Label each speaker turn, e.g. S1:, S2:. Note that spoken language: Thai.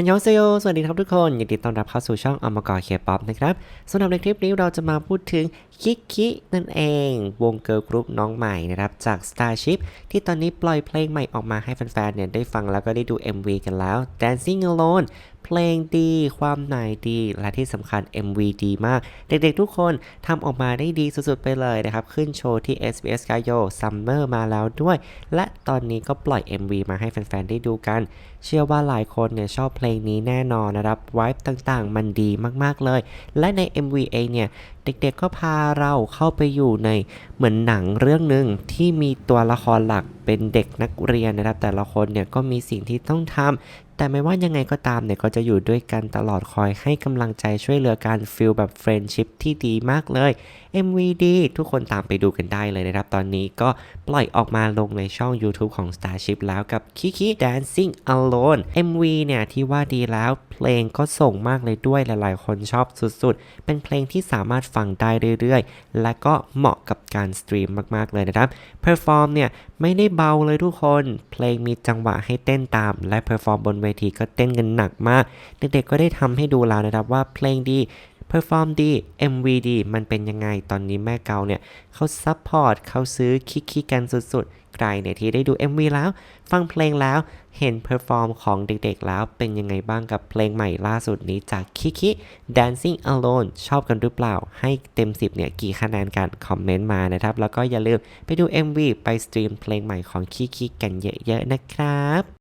S1: ฮันยองเซโยสวัสดีครับทุกคนยินดีต้อนรับเข้าสู่ช่องอมกอเคป๊อปนะครับสำหรับในคลิปนี้เราจะมาพูดถึงคิกคินั่นเอง วงเกิร์ลกรุ๊ปน้องใหม่นะครับจาก Starship ที่ตอนนี้ปล่อยเพลงใหม่ออกมาให้แฟนๆเนี่ยได้ฟังแล้วก็ได้ดู MV กันแล้ว Dancing Alone เพลงดี ความหนายดี และที่สำคัญ MV ดีมาก เด็กๆทุกคนทำออกมาได้ดีสุดๆไปเลยนะครับ ขึ้นโชว์ที่ SBS g a y o Summer มาแล้วด้วย และตอนนี้ก็ปล่อย MV มาให้แฟนๆ ได้ดูกัน เชื่อว่าหลายคนเนี่ยชอบเพลงนี้แน่นอนนะครับวายต่างๆ มันดีมากๆเลย และใน MV เองเนี่ยเด็กๆก็พาเราเข้าไปอยู่ในเหมือนหนังเรื่องหนึ่งที่มีตัวละครหลัก เป็นเด็กนักเรียนนะครับ แต่ละคนเนี่ยก็มีสิ่งที่ต้องทำแต่ไม่ว่ายังไงก็ตามเนี่ยก็จะอยู่ด้วยกันตลอดคอยให้กำลังใจช่วยเหลือการฟิลแบบเฟรนชิพที่ดีมากเลย MVD ทุกคนตามไปดูกันได้เลยนะครับ ตอนนี้ก็ปล่อยออกมาลงในช่อง YouTube ของ Starship แล้วกับ Kiki Dancing Alone MV เนี่ยที่ว่าดีแล้วเพลงก็ส่งมากเลยด้วยหลาย ๆ คนชอบสุด ๆ เป็นเพลงที่สามารถฟังได้เรื่อย ๆ และก็เหมาะกับการสตรีมมาก ๆ เลยนะครับ Perform เนี่ยไม่ได้เบาเลยทุกคน เพลงมีจังหวะให้เต้นตาม และเพอร์ฟอร์มบนเวทีก็เต้นกันหนักมาก เด็กๆก็ได้ทำให้ดูแล้วนะครับว่าเพลงดี เพอร์ฟอร์มดี MV ดีมันเป็นยังไงตอนนี้แม่เกาเนี่ยเขาซัพพอร์ตเขาซื้อคิกคิกันสุดๆ ใครเนี่ยที่ได้ดู MV แล้ว ฟังเพลงแล้วเห็นเพอร์ฟอร์มของเด็กๆแล้วเป็นยังไงบ้างกับเพลงใหม่ล่าสุดนี้จากคิคิ Dancing Alone ชอบกันหรือเปล่า ให้เต็ม 10 เนี่ยกี่คะแนนกันคอมเมนต์มานะครับ แล้วก็อย่าลืมไปดู MV ไปสตรีมเพลงใหม่ของคิคิกันเยอะๆนะครับ